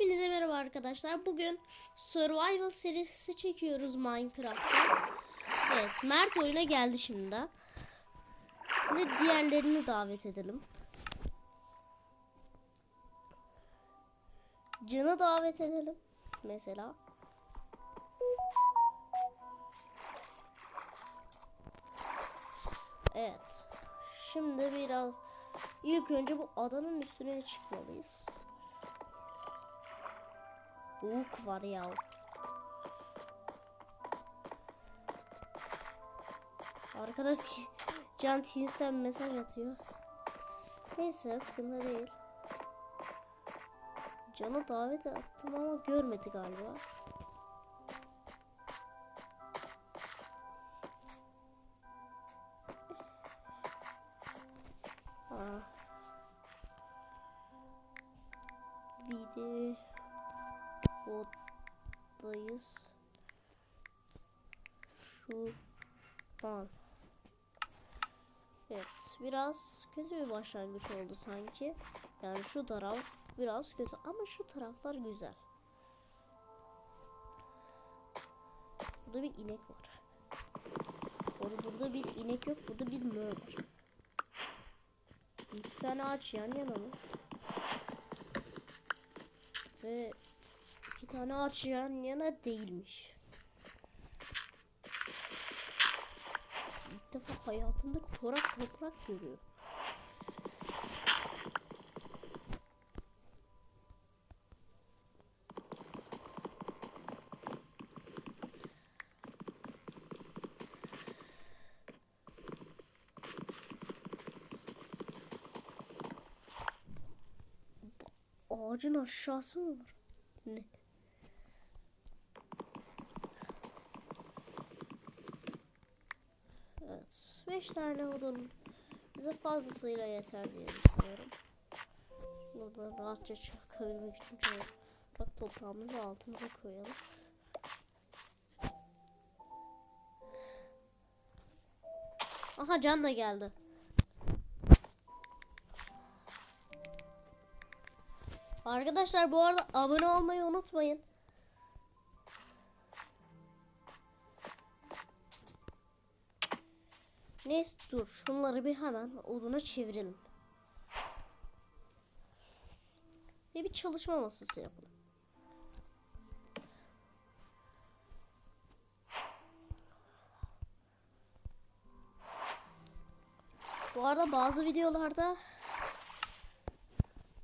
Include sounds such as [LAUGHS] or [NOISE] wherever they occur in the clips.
Hepinize merhaba arkadaşlar. Bugün Survival serisi çekiyoruz Minecraft'ta. Evet, Mert oyuna geldi şimdi. Ve diğerlerini davet edelim. Can'ı davet edelim. Mesela. Evet. Şimdi biraz ilk önce bu adanın üstüne çıkmalıyız. Boğuk var ya. Arkadaş Can Teams'ten mesaj atıyor. Neyse sıkıntı değil. Can'a davet attım ama görmedi galiba. An. Evet, biraz kötü bir başlangıç oldu sanki. Yani şu taraf biraz kötü ama şu taraflar güzel. Burada bir inek var. Orada burada bir inek yok, burada bir mö var. İki tane ağaç yan yana mı? Ve iki tane ağaç yan yana değilmiş. İlk defa hayatımda çorak toprak görüyorum. Ağacın aşağısı mı var? Ne? Evet. 5 tane odun bize fazlasıyla yeter diye düşünüyorum. Burada rahatça çıkabilmek için şöyle toprak toprağımızı altımıza koyalım. Aha Can da geldi. Arkadaşlar bu arada abone olmayı unutmayın. Neyse dur şunları bir hemen oduna çevirelim. Ve bir çalışma masası yapalım. Bu arada bazı videolarda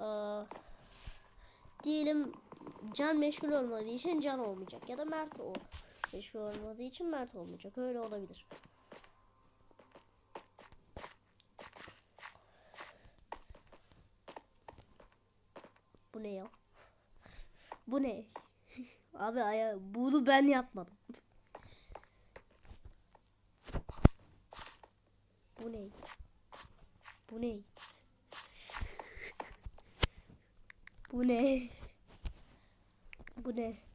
eee, diyelim can meşgul olmadığı için can olmayacak ya da Mert o meşgul olmadığı için Mert olmayacak öyle olabilir. Ne ya? Bu ne? [LAUGHS] Abi aya bunu ben yapmadım. Bu ne? Bu ne? Bu ne? Bu ne?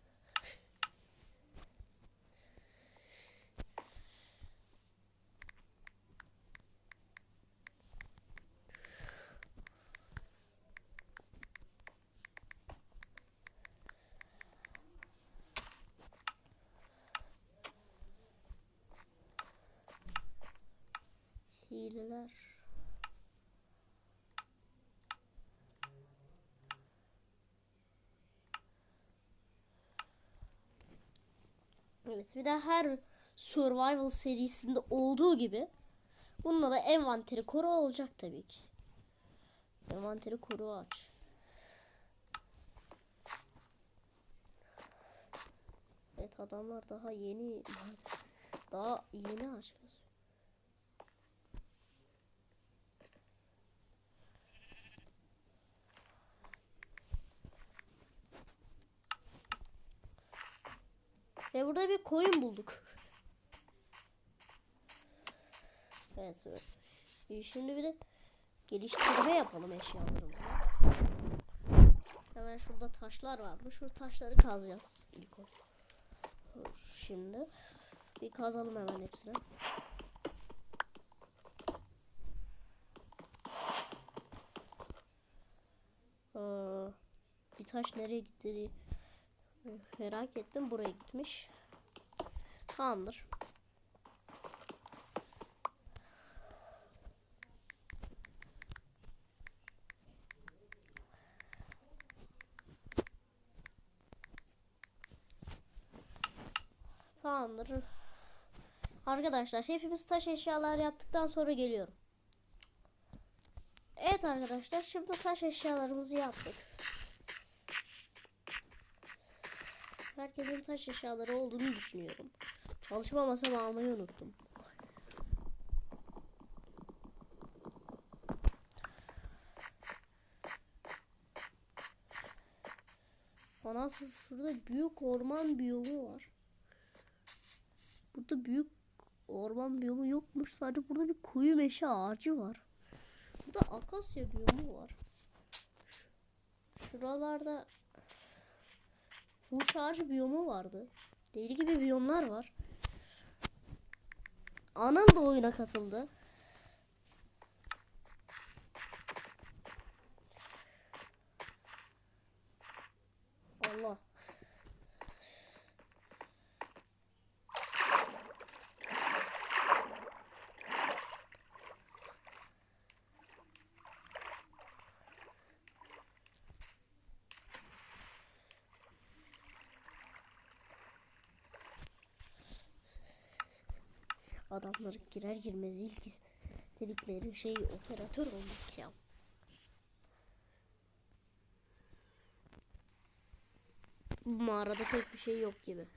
Hileler. Evet bir de her survival serisinde olduğu gibi bunda da envanteri koru olacak tabii ki. Envanteri koru aç. Evet adamlar daha yeni daha yeni aç Ve burada bir koyun bulduk. Evet, evet. Ee, Şimdi bir de geliştirme yapalım eşyalarımızı. Hemen şurada taşlar varmış. Şu taşları kazacağız ilk. Şimdi bir kazalım hemen hepsini. Bir taş nereye gitti diye merak ettim. Buraya gitmiş. Tamamdır. Tamamdır. Arkadaşlar hepimiz taş eşyalar yaptıktan sonra geliyorum. Evet arkadaşlar şimdi taş eşyalarımızı yaptık. Herkesin taş eşyaları olduğunu düşünüyorum. Çalışma masamı almayı unuttum. Ondan sonra şurada büyük orman biyomu var. Burada büyük orman biyomu yokmuş. Sadece burada bir kuyu meşe ağacı var. Burada akasya biyomu var. Şuralarda Huş ağacı biyomu vardı. Deli gibi biyomlar var. Anıl da oyuna katıldı. Allah. Adamlar girer girmez ilk dedikleri şey operatör olmak ya. Bu mağarada pek bir şey yok gibi.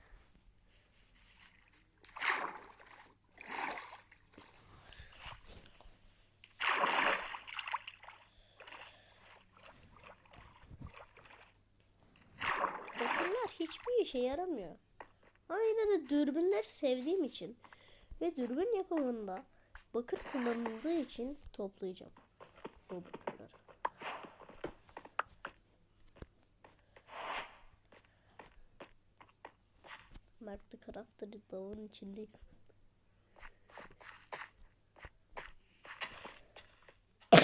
Bakırlar hiçbir işe yaramıyor. Ama yine de dürbünler sevdiğim için ve dürbün yapımında bakır kullanıldığı için toplayacağım bu bakırları. Mert the Crafter dağın içindeyim. [COUGHS]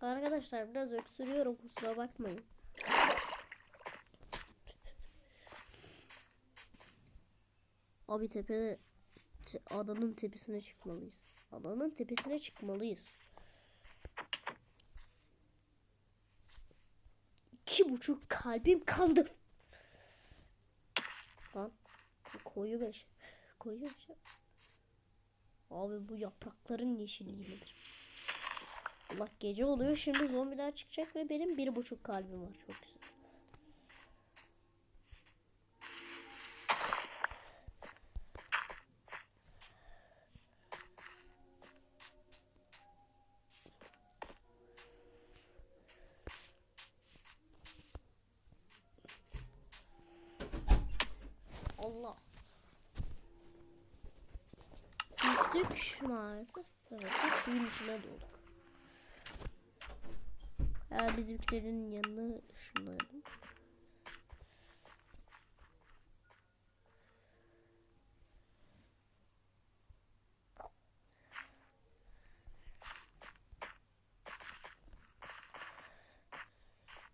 Arkadaşlar biraz öksürüyorum kusura bakmayın. Abi tepede te- adanın tepesine çıkmalıyız. Adanın tepesine çıkmalıyız. İki buçuk kalbim kaldı. Lan koyu beş. Koyu beş. Abi bu yaprakların yeşilliği midir? Allah gece oluyor şimdi zombiler çıkacak ve benim bir buçuk kalbim var çok güzel. İçine doğduk. Ha, bizimkilerin yanına ışınlayalım.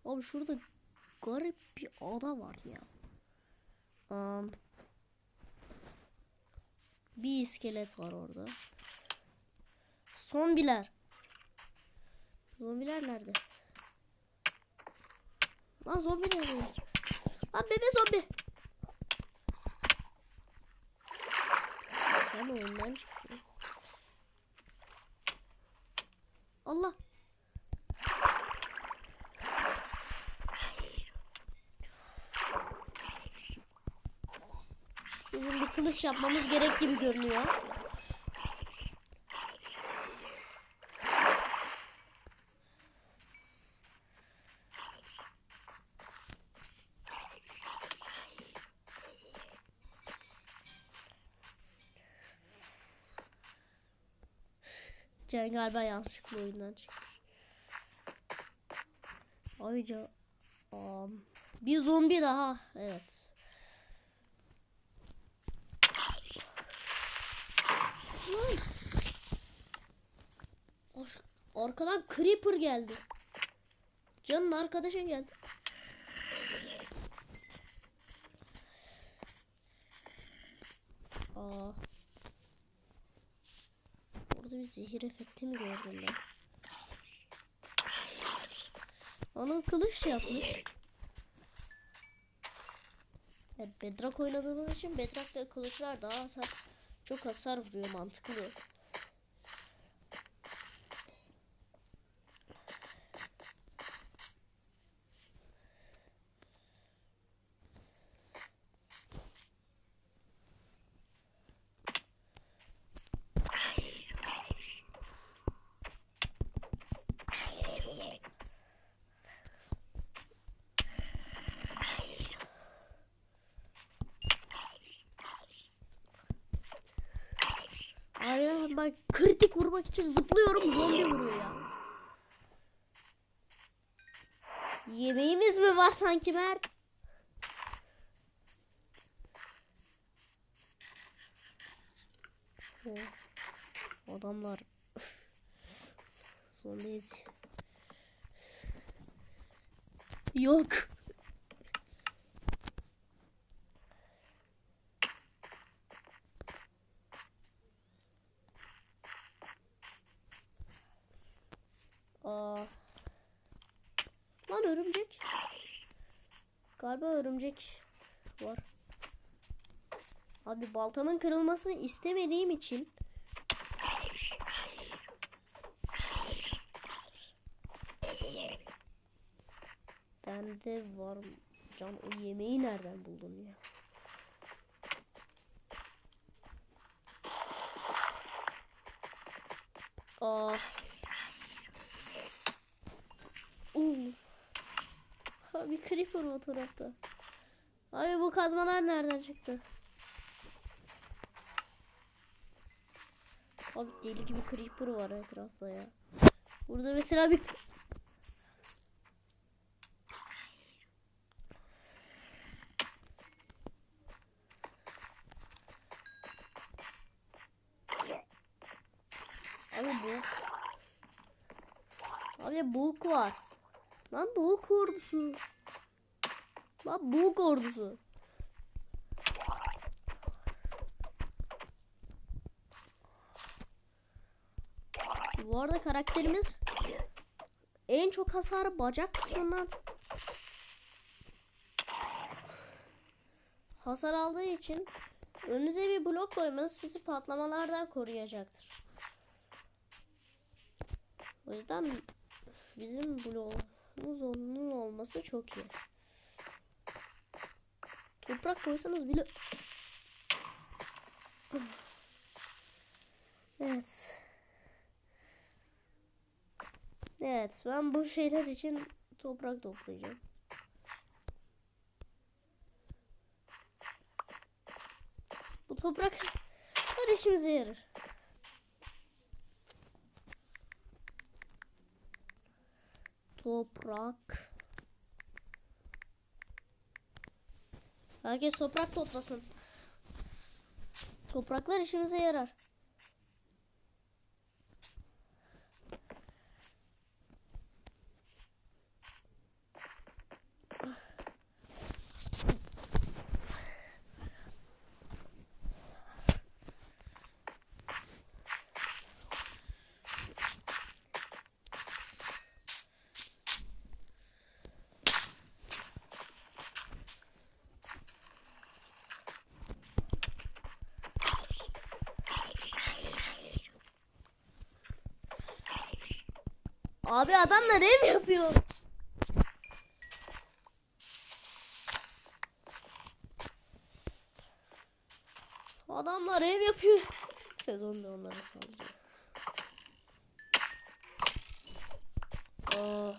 Abi şurada garip bir ada var ya. Um, bir iskelet var orada. Zombiler. Zombiler nerede? Lan zombi nerede? Lan bebe zombi. Ben oyundan çıktım. Allah. Bizim bir kılıç yapmamız gerek gibi görünüyor. Can galiba yanlışlıkla oyundan çıkmış. Ayrıca um, bir zombi daha. Evet. Arkadan creeper geldi. Canın arkadaşa geldi. Aa. Orada bir zehir efekti mi gördüm ben? Onun kılıç yapmış. Evet, Bedrock oynadığımız için Bedrock'ta kılıçlar daha çok hasar vuruyor mantıklı. Vurmak için zıplıyorum zombi vuruyor ya. Yemeğimiz mi var sanki Mert? Oh, adamlar zombiyiz. Yok. Aa. Lan örümcek. Galiba örümcek var. Abi baltamın kırılmasını istemediğim için Bende var can o yemeği nereden buldun ya? Oo. Ha, bir creeper o tarafta. Abi bu kazmalar nereden çıktı? Abi deli gibi creeper var etrafta ya. Burada mesela bir Abi bu Abi buk var. Lan buk ordusu. Lan buk ordusu. Bu arada karakterimiz en çok hasarı bacak kısmından hasar aldığı için önünüze bir blok koymanız sizi patlamalardan koruyacaktır. O yüzden bizim bloğumuz onun olması çok iyi. Toprak koysanız bile Evet. Evet ben bu şeyler için toprak toplayacağım. Bu toprak her işimize yarar. Toprak. Herkes toprak toplasın. Topraklar işimize yarar. Abi adamlar ev yapıyor. Adamlar ev yapıyor. Sezon da onlara saldırıyor. Aa.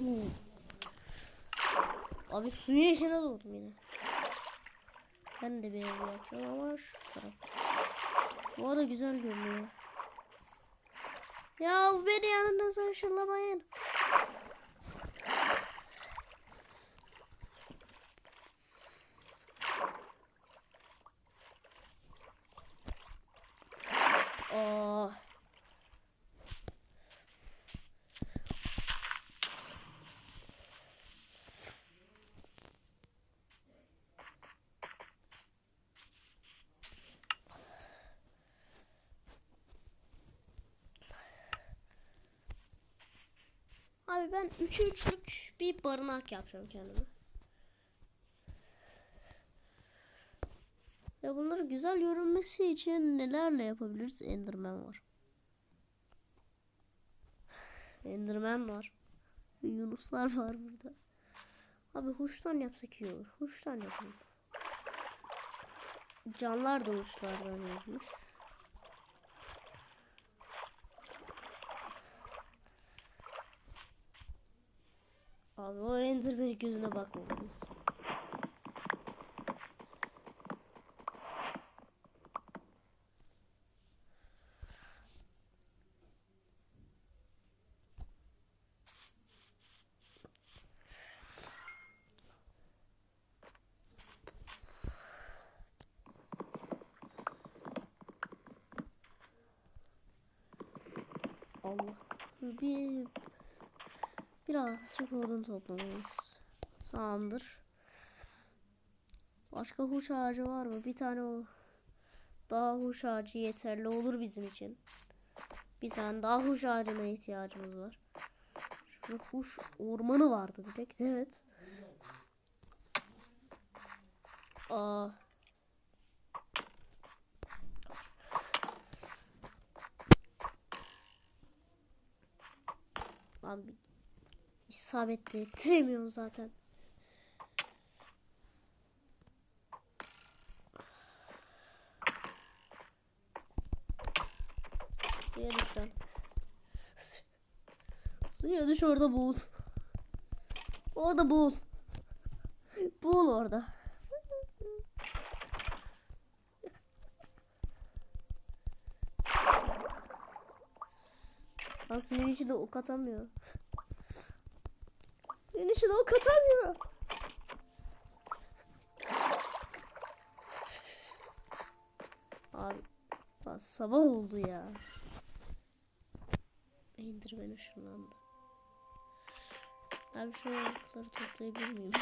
Uu. Abi suyun içine doğdum yine. Ben de bir ev yapacağım ama şu taraf. Bu da güzel görünüyor. Ya beni yanınıza ışınlamayın. Aa. Ben 3'e 3'lük bir barınak yapacağım kendime. Ya bunları güzel görünmesi için nelerle yapabiliriz? Enderman var. Enderman var. Yunuslar var burada. Abi huştan yapsak iyi olur. Huştan yapalım. Canlar da huşlardan yapmış. Abi o Enderman'in gözüne bakmamalıyız. Allah. Bir birazcık odun toplamalıyız. Tamamdır. Başka huş ağacı var mı? Bir tane o daha huş ağacı yeterli olur bizim için. Bir tane daha huş ağacına ihtiyacımız var. Şurada huş ormanı vardı bir tek. Evet. Aa. İsabetli ettiremiyorum zaten. Suya düş lan. Suya düş orada boğul. Orada boğul. Boğul orada. Aslında içinde ok atamıyor. Benim içinde ok atamıyor. Abi sabah oldu ya. İndir beni ışınlandı. Abi şu okları toplayabilir miyim?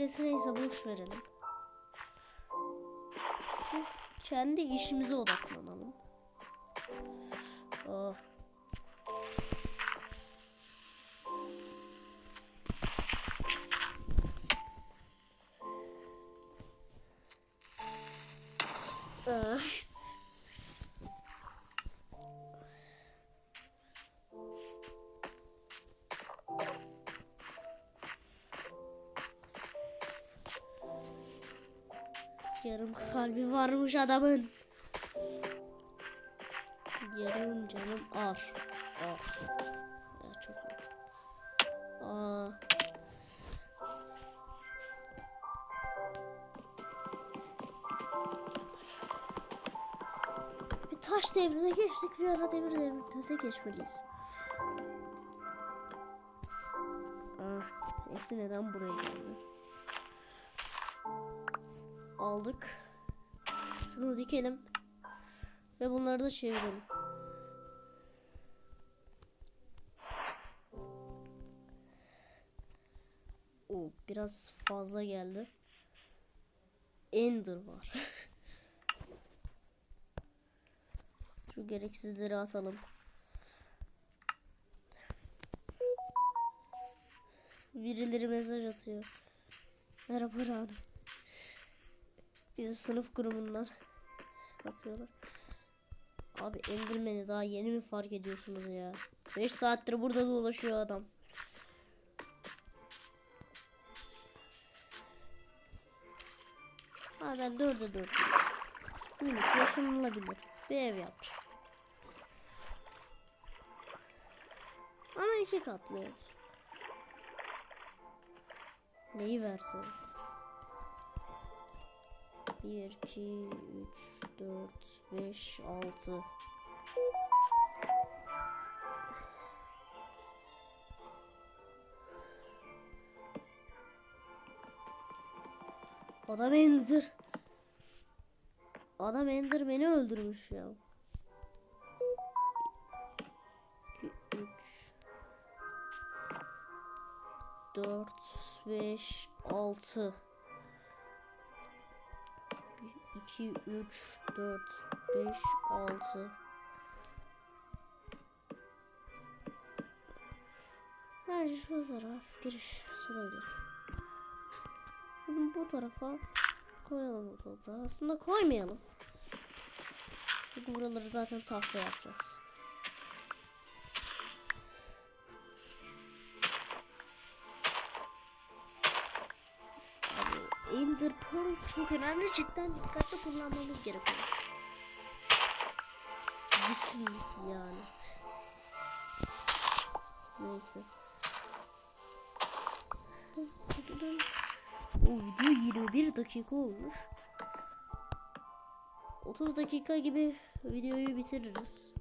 İskeleti neyse boş verelim. Biz kendi işimize odaklanalım. Oh. Ah. Adamın. Yarım canım ar. Ah. Ya çok. Aa. Bir taş devrine geçtik bir ara demir devrine de geçmeliyiz. Ah, hepsi neden buraya geldi? aldık. Şunu dikelim. Ve bunları da çevirelim. O biraz fazla geldi. Ender var. [LAUGHS] Şu gereksizleri atalım. Birileri mesaj atıyor. Merhaba Rana. Bizim sınıf grubundan atıyorlar. Abi Enderman'i daha yeni mi fark ediyorsunuz ya? 5 saattir burada dolaşıyor adam. Ha ben 4'e 4. Minik yaşanılabilir. Bir ev yapacağım. Ama iki katlı ev. Neyi versin? 1, 2, 3, 4, 5, 6. Adam Ender. Adam Ender beni öldürmüş ya. 2, 3, 4, 5, 6. 2, 3, 4, 5, 6. Bence şu taraf giriş olabilir. Şimdi bu tarafa koyalım bu toprağı. Aslında koymayalım. Çünkü buraları zaten tahta yapacağız. Abi Ender Pearl çok önemli. Cidden dikkatli kullanmamız gerekiyor. Düşün yani. Neyse. [LAUGHS] O video 21 dakika olmuş. 30 dakika gibi videoyu bitiririz.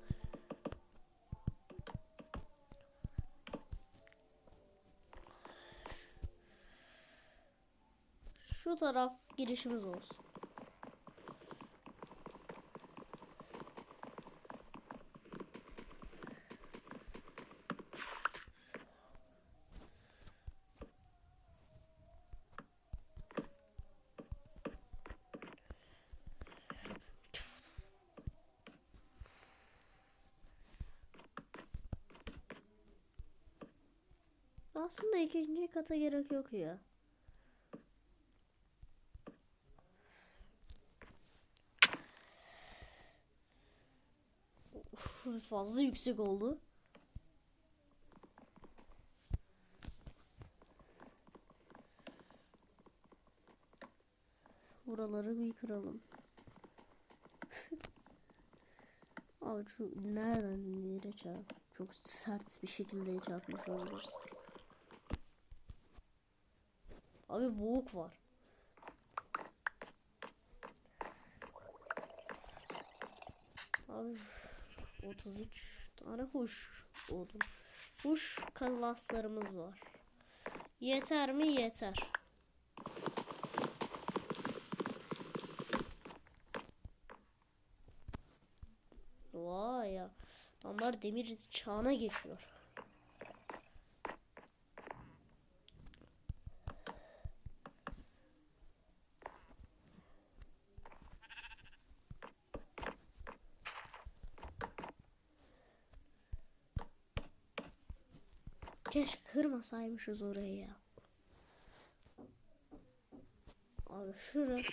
Şu taraf girişimiz olsun. Aslında ikinci kata gerek yok ya. Uf, fazla yüksek oldu. Buraları bir kıralım. [LAUGHS] Abi şu nereden nereye çarp? Çok sert bir şekilde çarpmış olabiliriz. Abi boğuk var. Abi 33 tane huş oldu. Huş kalaslarımız var. Yeter mi? Yeter. Vay ya. Adamlar demir çağına geçiyor. Keşke kırmasaymışız orayı ya. Abi şuraya.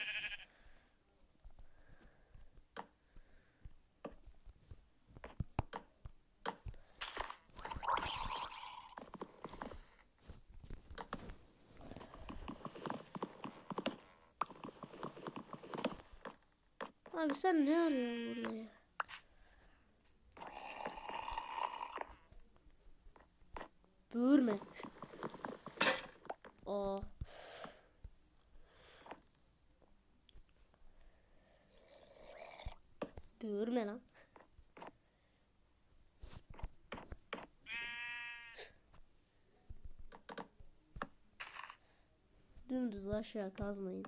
Abi sen ne arıyorsun burada ya? Böğürme. Aa. Böğürme lan. Dümdüz aşağı kazmayın.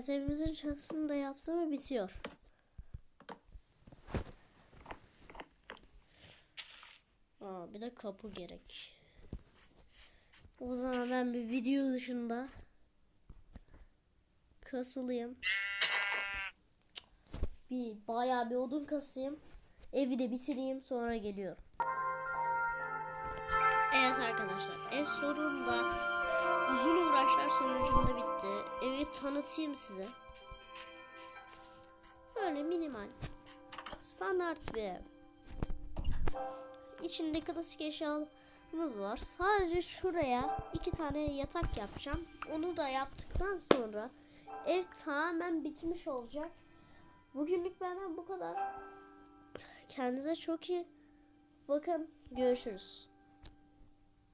Evet evimizin çatısını da yaptım ve bitiyor. Aa, bir de kapı gerek. O zaman ben bir video dışında kasılayım. Bir bayağı bir odun kasayım. Evi de bitireyim sonra geliyorum. Evet arkadaşlar ev sonunda uzun uğraşlar sonucunda bitti. Evi tanıtayım size. Böyle minimal. Standart bir ev. İçinde klasik eşyalarımız var. Sadece şuraya iki tane yatak yapacağım. Onu da yaptıktan sonra ev tamamen bitmiş olacak. Bugünlük benden bu kadar. Kendinize çok iyi bakın. Görüşürüz.